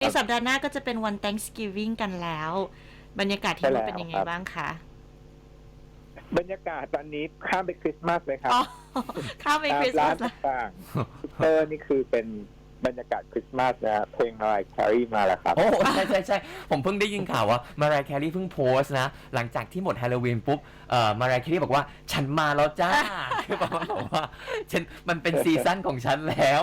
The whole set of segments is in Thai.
ในสัปดาห์หน้าก็จะเป็นวัน Thanksgiving กันแล้ว บรรยากาศที่นู่นเป็นยังไงบ้างคะ บรรยากาศตอนนี้ข้ามไปคริสต์มาสเลยครับอ๋อข้ามไปคริสต์ร้ามาสนแล้วต่างๆซุปเปอร์นี่คือเป็นบรรยากาศคริสต์มาสนะเพลงอะไรแครีมาแล้วครับ โอ้ใช่ใช่ใช่ผมเพิ่งได้ยินข่าวว่ามารายแครีเพิ่งโพสต์นะ หลังจากที่หมดฮาโลวีนปุ๊บ เอ่อมารายแครีบอกว่า ฉันมาแล้วจ้า คือประมาณบอกว่าฉันมันเป็นซีซั่นของฉันแล้ว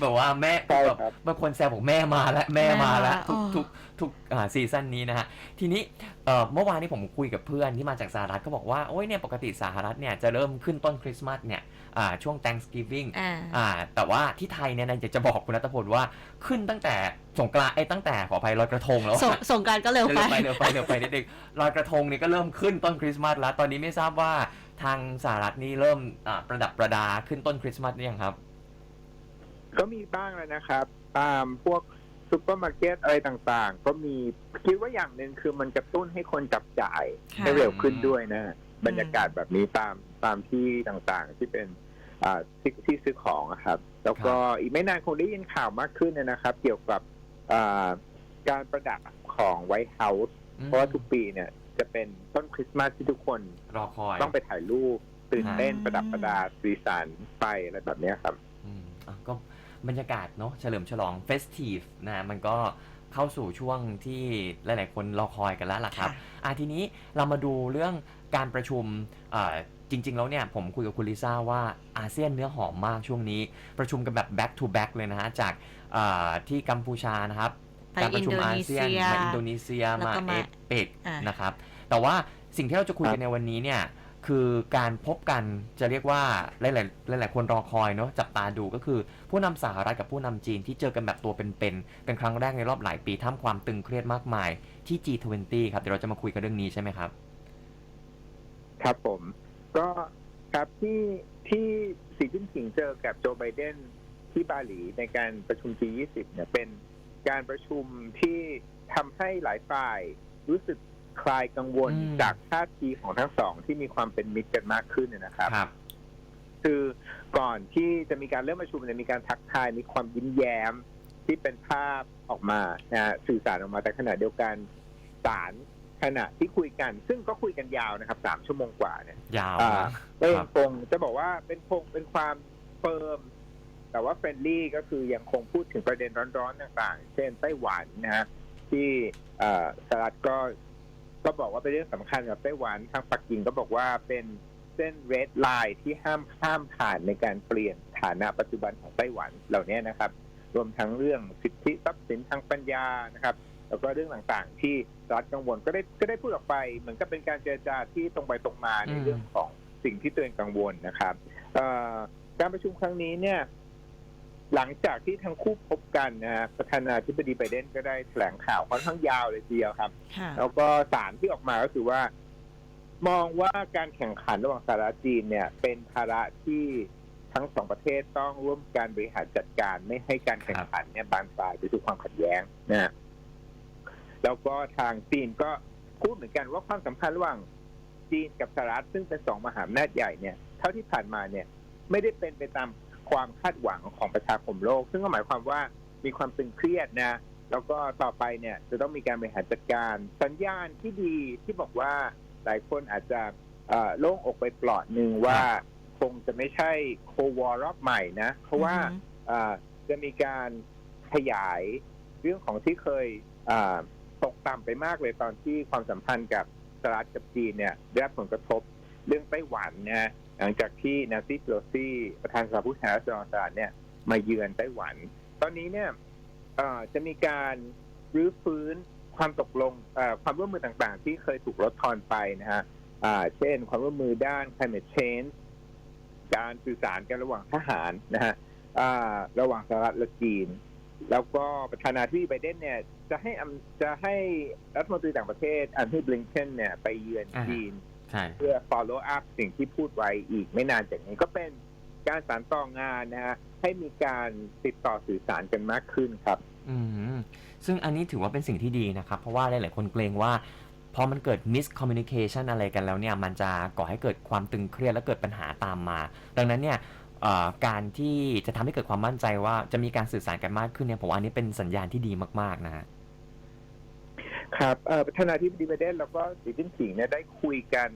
แบบว่าแม่ใช่แบบครับ บางคนแซวบอกแม่มาแล้วแม่มาแล้วแม่มาทุกอ๋อทุกทุกอ่าซีซั่นนี้นะฮะทีนี้เอ่อเมื่อวานนี้ผมคุยกับเพื่อนที่มาจากสหรัฐก็บอกว่าโอ้ยเนี่ยปกติสหรัฐเนี่ยจะเริ่มขึ้นต้นคริสต์มาสเนี่ยอ่าช่วง Thanksgiving อ่า อ่าแต่ว่าที่ไทยเนี่ยนะอยากจะบอกคุณนัทพลว่าขึ้นตั้งแต่ สงกรานต์ไอ้ยตั้งแต่ขออภัยลอยกระทงแล้วส่งอะส่งกรารก็เร็วเร็วไปไปเร็วไปเร็วไปนิดนึงลอยกระทงเนี่ยก็เริ่มขึ้นต้นคริสต์มาสแล้ว ตอนนี้ไม่ทราบว่าทางสหรัฐนี่เริ่มอ่าประดับประดาขึ้นต้นคริสต์มาสหรือยังครับ ก็มีบ้างแล้วนะครับ ตามพวกซูเปอร์มาร์เก็ตอะไรต่างๆ ก็มีคิดว่าอย่างหนึ่งคือมันกระตุ้นให้คนจับจ่ายค่ะให้เร็วขึ้นด้วยนะ บรรยากาศแบบนี้ตามตามที่ต่างๆ ที่เป็นอ่าที่ที่ซื้อของอะครับ แล้วก็อีกไม่นานคงได้ยินข่าวมากขึ้นนะครับ เกี่ยวกับอ่า การประดับของไวท์เฮาส์อืมเพราะว่าทุกปีเนี่ย จะเป็นต้นคริสต์มาสที่ทุกคนรอคอยต้องไปถ่ายรูปตื่นเต้นอ่าประดับประดาสีสันไฟอะไรแบบเนี้ยครับอืมอะก็บรรยากาศเนาะเฉลิมฉลองเฟสทีฟนะมันก็เข้าสู่ช่วงที่หลาย ๆ คนรอคอยกันแล้วล่ะครับค่ะอะทีนี้เรามาดูเรื่องการประชุมอ่า จริง ๆ แล้วเนี่ยผมคุยกับคุณลิซ่าว่าอาเซียนเนื้อหอมมากช่วงนี้ ประชุมกันแบบ back to back เลยนะฮะจากอ่าที่กัมพูชานะครับไปการประชุมอาเซียนอินโดนีเซียมาอินโดนีเซียแล้วมาก็เอมาเปกอ่านนะครับแต่ว่าสิ่งที่เราจะคุยครักับนในวันนี้เนี่ยคือการพบกันจะเรียกว่าหลายๆหลาย ๆ คนรอคอยเนาะจับตาดูก็คือผู้นำสหรัฐกับผู้นำจีนที่เจอกันแบบตัวเป็นๆเป็นครั้งแรกในรอบหลายปีท่ามความตึงเครียดมากมายที่ G20 ครับเดี๋ยวเราจะมาคุยกันเรื่องนี้ใช่ไหมครับ ครับผม ก็ครับที่ที่สีจิ้นผิงเจอกับโจไบเดนที่บาหลีในการประชุม G20 เนี่ยเป็นการประชุมที่ทำให้หลายฝ่ายรู้สึกคลายกังวลอืมจากท่าทีของทั้งสองที่มีความเป็นมิตรกันมากขึ้นเนยนะครับครับคือก่อนที่จะมีการเริ่มประชุมเนี่ยมีการทักทายมีความยิ้มแย้มที่เป็นภาพออกมานะฮะสื่อสารออกมาแต่ขณะเดียวกันสาร ขณะที่คุยกัน ซึ่งก็คุยกันยาวนะครับสามชั่วโมงกว่าเนี่ยยาวอ่านะก็ยัครังบคงจะบอกว่าเป็นคงเป็นความเฟิร์มแต่ว่าเฟรนลี่ก็คือยังคงพูดถึงประเด็นร้อนๆต่างๆ เช่นไต้หวันนะฮะที่เอ่อสหรัฐก็ก็บอกว่าเป็นเรื่องสำคัญกับไต้หวันทางปักกิ่งก็บอกว่าเป็นเส้นเรดไลน์ที่ห้ามข้ามผ่านในการเปลี่ยนฐานะปัจจุบันของไต้หวันเหล่านี้นะครับ รวมทั้งเรื่องสิทธิทรัพย์สินทางปัญญานะครับ แล้วก็เรื่องต่างๆ ที่รัฐกังวลก็ได้ก็ได้พูดออกไป เหมือนกับเป็นการเจรจาที่ตรงไปตรงมาในอืมเรื่องของสิ่งที่ตัวเองกังวลนะครับเอ่อการประชุมครั้งนี้เนี่ยหลังจากที่ทั้งคู่พบกันนะฮะประธานาธิบดีไบเดนก็ได้แถลงข่าวค่อนข้างยาวเลยทีเดียวครับค่ะแล้วก็สารที่ออกมาก็คือว่า มองว่าการแข่งขันระหว่างสหรัฐจีนเนี่ย เป็นภาระที่ทั้งสองประเทศต้องร่วมการบริหารจัดการไม่ให้การแข่งขันเนี่ยบานปลายไปสู่ความขัดแย้งนะฮะ แล้วก็ทางจีนก็พูดเหมือนกันว่าความสัมพันธ์ระหว่างจีนกับสหรัฐซึ่งเป็นสองมหาอำนาจใหญ่เนี่ยเท่าที่ผ่านมาเนี่ยไม่ได้เป็นไปตามความคาดหวังของประชาคมโลก ซึ่งก็หมายความว่ามีความตึงเครียดนะ แล้วก็ต่อไปเนี่ยจะต้องมีการบริหารจัดการ สัญญาณที่ดีที่บอกว่าหลายคนอาจจะโล่งอกไปปลอดหนึ่งว่าคงจะไม่ใช่โควอรอบใหม่นะ เพราะว่าจะมีการขยายเรื่องของที่เคย ตกต่ำไปมากเลยตอนที่ความสัมพันธ์กับสหรัฐกับจีนเนี่ยได้รับผลกระทบเรื่องไต้หวันนะหลังจากที่นาซีโ l โ s ซี่ประธานสภาผู้แทนราษฎรสหรัฐเนี่ยมาเยือนไต้หวัน ตอนนี้เนี่ยจะมีการรื้อฟื้นความตกลงความร่วมมือต่างๆ ที่เคยถูกลดทอนไปนะฮะเช่น ความร่วมมือด้าน climate change การสื่อสารกันระหว่างทหารนะฮะระหว่างสหรัฐและจีน แล้วก็ประธานาธิบดีไบเดนเนี่ย จะให้อำจะให้รัฐมนตรีต่างประเทศอันที่บลิงเคนเนี่ยไปเยือนอ่าจีนใช่เพื่อ follow up สิ่งที่พูดไว้อีกไม่นานจากนี้ก็เป็นการสานต่องานนะฮะให้มีการติดต่อสื่อสารกันมากขึ้นครับ อืมซึ่งอันนี้ถือว่าเป็นสิ่งที่ดีนะครับ เพราะว่าหลาย ๆ คนเกรงว่าพอมันเกิด miscommunication อะไรกันแล้วเนี่ย มันจะก่อให้เกิดความตึงเครียดและเกิดปัญหาตามมา ดังนั้นเนี่ยเอ่อ การที่จะทำให้เกิดความมั่นใจว่าจะมีการสื่อสารกันมากขึ้นเนี่ยผมว่าอันนี้เป็นสัญญาณที่ดีมาก ๆ นะฮะครับเอ่อประธานาธิบดีไบเดนแล้วก็สีจิ้นผิงเนี่ยได้คุยกัน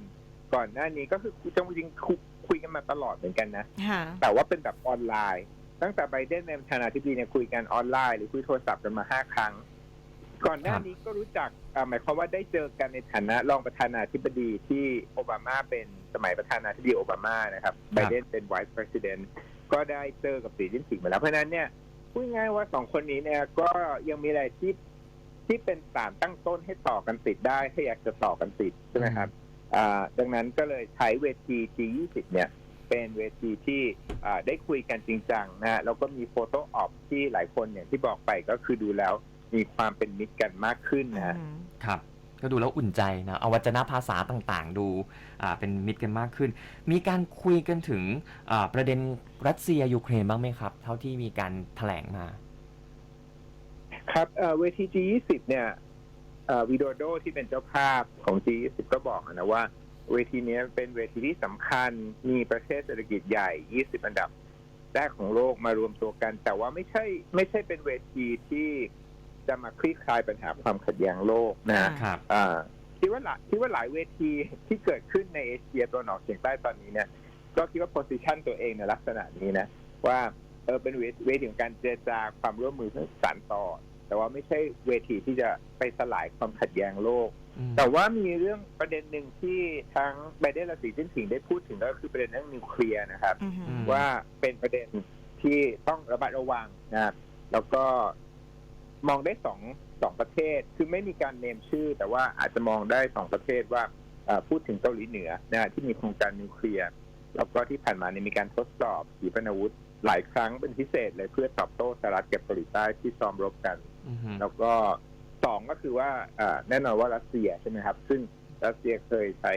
ก่อนหน้านี้ก็คือจริงๆคุยคุยกันมาตลอดเหมือนกันนะค่ะแต่ว่าเป็นแบบออนไลน์ ตั้งแต่ไบเดนเป็นประธานาธิบดีเนี่ยคุยกันออนไลน์ หรือคุยโทรศัพท์กันมาห้าครั้ง ก่อนหน้านี้ก็รู้จักเอ่อหมายความว่าได้เจอกันในฐานะรองประธานาธิบดีที่โอบามาเป็นสมัยประธานาธิบดีโอบามานะครับไบเดนเป็น vice president ก็ได้เจอกับสีจิ้นผิงมาแล้วเพราะฉะนั้นเนี่ยพูดง่ายๆว่าสองคนนี้เนี่ยก็ยังมีอะไรที่ที่เป็นสารตั้งต้นให้ต่อกันติดได้ถ้าอยากจะต่อกันติดใช่ไหมครับอ่าดังนั้นก็เลยใช้เวที G20 เนี่ยเป็นเวทีที่อ่าได้คุยกันจริงจังนะฮะแล้วก็มีโฟโต้ออฟที่หลายคนอย่างที่บอกไปก็คือดูแล้ว มีความเป็นมิตรกันมากขึ้นนะฮะอืมครับ ก็ดูแล้วอุ่นใจนะเอาวัจนภาษาต่างๆ ดูอ่าเป็นมิตรกันมากขึ้น มีการคุยกันถึงอ่าประเด็นรัสเซียยูเครนบ้างไหมครับ เท่าที่มีการแถลงมา ครับเอ่อเวที G20 เนี่ยเอ่อวิโดโดที่เป็นเจ้าภาพของ G20 ก็บอกนะว่าเวทีเนี้ยเป็นเวทีที่สำคัญมีประเทศเศรษฐกิจใหญ่ 20 อันดับแรกของโลกมารวมตัวกัน แต่ว่าไม่ใช่ไม่ใช่เป็นเวทีที่ จะมาคลี่คลายปัญหาความขัดแย้งโลกนะครับอ่าคิดว่าหลายคิดว่าหลายเวทีที่เกิดขึ้นในเอเชียตัวนออกเฉียงใต้ตอนนี้เนี่ยก็คิดว่าโพสิชันตัวเองในลักษณะนี้นะ ว่าเออเป็นเวเวทีของการเจรจาความร่วมมือสานต่อ แต่ว่าไม่ใช่เวทีที่จะไปสลายความขัดแย้งโลกอืมแต่ว่ามีเรื่องประเด็นหนึ่งที่ทั้งไบเดนและสีจิ้นผิงได้พูดถึงก็คือประเด็นเรื่องนิวเคลียร์นะครับอืมอืมว่าเป็นประเด็นที่ต้องระมัดระวังนะแล้วก็ มองได้สองสองประเทศ คือไม่มีการเนมชื่อ แต่ว่าอาจจะมองได้สองประเทศว่าเอ่อพูดถึงเกาหลีเหนือนะที่มีโครงการนิวเคลียร์แล้วก็ที่ผ่านมาเนี่ยมีการทดสอบขีปนาวุธหลายครั้งเป็นพิเศษเลยเพื่อตอบโต้สหรัฐกับเกาหลีใต้ที่ซ้อมรบกันอืมแล้วก็สองก็คือว่าเอ่อแน่นอนว่ารัสเซียใช่ไหมครับ ซึ่งรัสเซียเคยใช้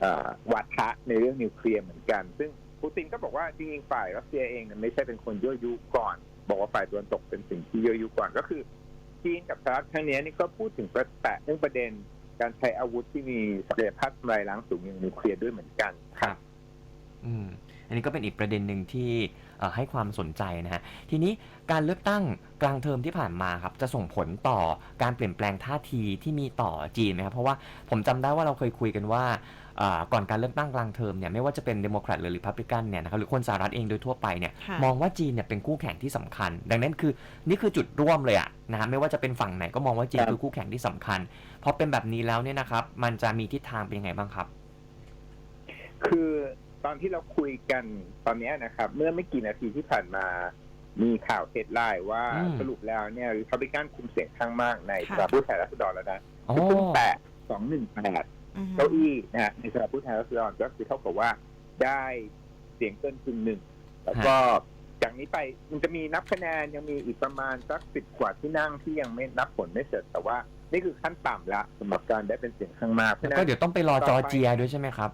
เอ่อวาทะในเรื่องนิวเคลียร์เหมือนกัน ซึ่งปูตินก็บอกว่าจริงๆฝ่ายรัสเซียเองเนี่ยไม่ใช่เป็นคนยั่วยุก่อน บอกว่าฝ่ายตะวันตกเป็นสิ่งที่ยั่วยุก่อนก็คือ จีนกับสหรัฐครั้งนี้นี่ก็พูดถึงประแตะเรื่องประเด็น การใช้อาวุธที่มีศักยภาพทำลายล้างสูงอย่างนิวเคลียร์ด้วยเหมือนกันครับ อืม อันนี้ก็เป็นอีกประเด็นหนึ่งที่ ให้ความสนใจนะฮะทีนี้การเลือกตั้งกลางเทอมที่ผ่านมาครับจะส่งผลต่อการเปลี่ยนแปลงท่าทีที่มีต่อจีนไหมครับเพราะว่าผมจำได้ว่าเราเคยคุยกันว่าเอ่อก่อนการเลือกตั้งกลางเทอมเนี่ยไม่ว่าจะเป็นเดโมแครตหรือริพับลิกันเนี่ยนะครับหรือคนสหรัฐเองโดยทั่วไปเนี่ยค่ะมองว่าจีนเนี่ยเป็นคู่แข่งที่สำคัญ ดังนั้นคือนี่คือจุดร่วมเลยอะนะฮะไม่ว่าจะเป็นฝั่งไหนก็มองว่าจีนครับคือคู่แข่งที่สำคัญพอเป็นแบบนี้แล้วเนี่ยนะครับมันจะมีทิศทางเป็นยังไงบ้างครับ คือ ตอนที่เราคุยกันตอนเนี้ยนะครับ เมื่อไม่กี่นาทีที่ผ่านมา มีข่าวเฮดไลน์ว่าอืมสรุปแล้วเนี่ยริพับลิกันคุมเสียงข้างมากในสค่ะภาผู้แทนราษฎรแล้วนะอ๋อคือเพิ่งแตะสองหนึ่งแปดอืมเก้าอี้นะฮะในสภาผู้แทนราษฎรก็คือเท่ากับว่าได้เสียงเกินกึ่งหนึ่งแล้วก็จากนี้ไปมันจะมีนับคะแนนยังมีอีกประมาณสักสิบกว่าที่นั่งที่ยังไม่นับผลไม่เสร็จแต่ว่านี่คือขั้นต่ำละสำหรับการได้เป็นเสียงข้างมากเพราะแล้วฉะก็นั้นเดี๋ยวต้องไปรอจอร์เจียด้วยใช่ไหมครับ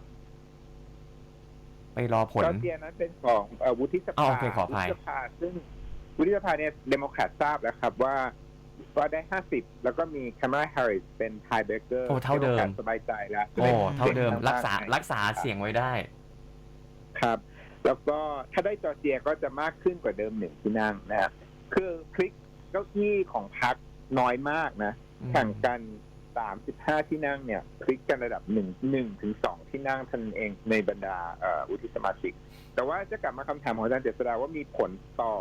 ไปรอผล จอร์เจียนั้นเป็นของเอ่อวุฒิสอ๋อภาโอเคขออภัยวุฒิสภาซึ่งวุฒิสภาเนี่ยเดโมแครตทราบแล้วครับว่าว่าได้ห้าสิบแล้วก็มีแคม a ราแฮร์ริสเป็นไทเบเกอร์โอ้เท่าเดิม สบายใจแล้วโอ้เท่าเดิมสียงข้งรักษาในรักษาเสียงไว้ได้ ครับ แล้วก็ถ้าได้จอร์เจียก็จะมากขึ้นกว่าเดิมหนึ่งที่นั่งนะครับคือคลิกเก้าอี้ของพรรคน้อยมากนะอืมแข่งกัน สามสิบห้าที่นั่งเนี่ยคลิกกันระดับหนึ่งหนึ่งถึงสองที่นั่งเท่านั้นเองในบรรดาเอ่อวุฒิสมาชิก แต่ว่าจะกลับมาคำถามของอาจารย์เจษฎาว่ามีผลต่อ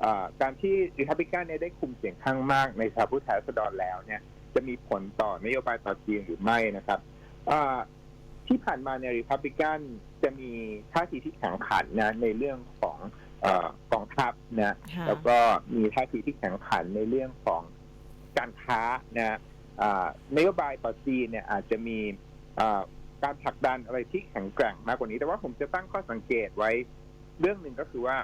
เออการที่ริพับลิกันเนี่ยได้คุมเสียงข้างมากในสภาผู้แทนราษฎรแล้วเนี่ย จะมีผลต่อนโยบายต่อจีนหรือไม่นะครับอ่าที่ผ่านมาเนี่ยริพับลิกันจะมีท่าทีที่แข็งขันนะในเรื่องของเออกองทัพนะค่ะแล้วก็มีท่าทีที่แข็งขันในเรื่องของการค้านะอ่า นโยบายต่อจีนเนี่ยอาจจะมีอ่าการผลักดันอะไรที่แข็งแกร่งมากกว่านี้ แต่ว่าผมจะตั้งข้อสังเกตไว้ เรื่องหนึ่งก็คือว่า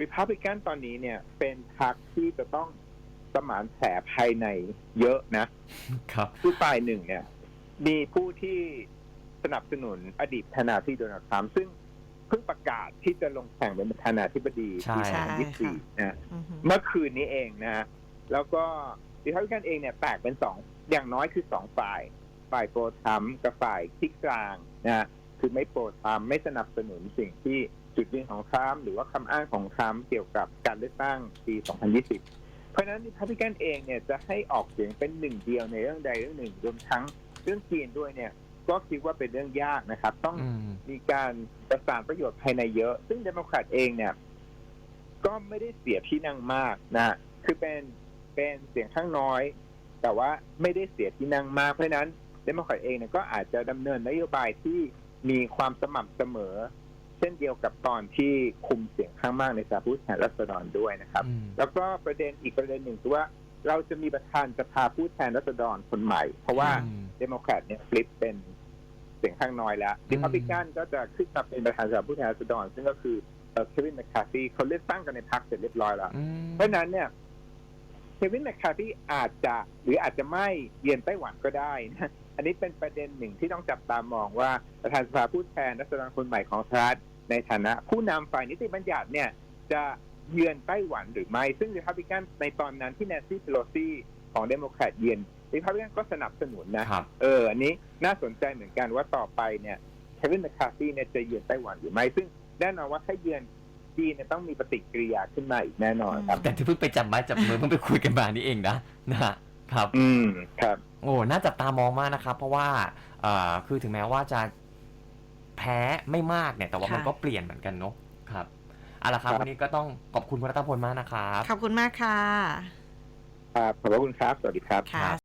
Republican ตอนนี้เนี่ย เป็นพรรคที่จะต้องสมานแผลภายในเยอะนะครับคือฝ่ายหนึ่งเนี่ย มีผู้ที่สนับสนุนอดีตประธานาธิบดีโดนัลด์ทรัมป์ซึ่งเพิ่งประกาศที่จะลงแข่งเป็นประธานาธิบดีใช่ปีใช่2024นะอืมเมื่อคืนนี้เองนะฮะแล้วก็ ดิพับลิกันเองเนี่ยแตกเป็นสองอย่างน้อยคือสองฝ่าย ฝ่ายโปรทรัมกับฝ่ายที่กลางนะฮะคือไม่โปรทรัมไม่สนับสนุนสิ่งที่จุดยืนของทรัมป์หรือว่าคำอ้างของทรัมป์เกี่ยวกับการเลือกตั้งปี 2020 เพราะฉะนั้นพรรคพิกันเองเนี่ยจะให้ออกเสียงเป็นหนึ่งเดียวในเรื่องใดเรื่องหนึ่งรวมทั้งเรื่องจีนด้วยเนี่ยก็คิดว่าเป็นเรื่องยากนะครับ ต้องมมีการประสานประโยชน์ภายในเยอะ ซึ่งเดโมแครตเองเนี่ย ก็ไม่ได้เสียที่นั่งมากนะคือเป็น เป็นเสียงข้างน้อย แต่ว่าไม่ได้เสียที่นั่งมากเพราะฉะนั้นเดโมแครตเองเนี่ยก็อาจจะดำเนินนโยบายที่มีความสม่ำเสมอ เช่นเดียวกับตอนที่คุมเสียงข้างมากในสภาผู้แทนราษฎรด้วยนะครับอืมแล้วก็ประเด็นอีกประเด็นหนึ่งคือว่าเราจะมีประธานสภาผู้แทนราษฎรคนใหม่ เพราะว่าอืมเดโมแครตเนี่ยฟลิปเป็นเสียงข้างน้อยแล้วอืมริพับลิกันก็จะขึ้นมาเป็นประธานสภาผู้แทนราษฎรซึ่งก็คือเควินแมคคาร์ธีเขาเลือกตั้งกันในพรรคเสร็จเรียบร้อยแล้วอืมเพราะฉะนั้นเนี่ย เควินแมคคาร์ธีอาจจะหรืออาจจะไม่เยือนไต้หวันก็ได้นะอันนี้เป็นประเด็นหนึ่งที่ต้องจับตามองว่าประธานสภาผู้แทนรัษฎรคนใหม่ของสหรัฐในฐานะ ผู้นำฝ่ายนิติบัญญัติเนี่ยจะเยือนไต้หวันหรือไม่ ซึ่งริพับลิกันในตอนนั้นที่แนนซี่เพโลซีของเดโมแครตเยือนริพับลิกันก็สนับสนุนนะครับเอออันนี้น่าสนใจเหมือนกันว่าต่อไปเนี่ยเควินแมคคาร์ธีเนี่ยจะเยือนไต้หวันหรือไม่ซึ่งแน่นอนว่าถ้าเยือน จีนเนี่ยต้องมีปฏิกิริยาขึ้นมาอีกแน่นอนครับ แต่ที่เพิ่งไปจับไม้จับมือเพิ่งไปคุยกันมานี่เองนะนะฮะครับ อืมครับ โอ้น่าจับตามองมากนะครับ เพราะว่าเอ่อคือถึงแม้ว่าจะแพ้ไม่มากเนี่ย แต่ว่าค่ะมันก็เปลี่ยนเหมือนกันเนาะครับเอาละครับครับวันนี้ก็ต้องขอบคุณคุณรัตพลมากนะครับขอบคุณมากค่ะ ครับขอบพระคุณครับ สวัสดีครับค่ะ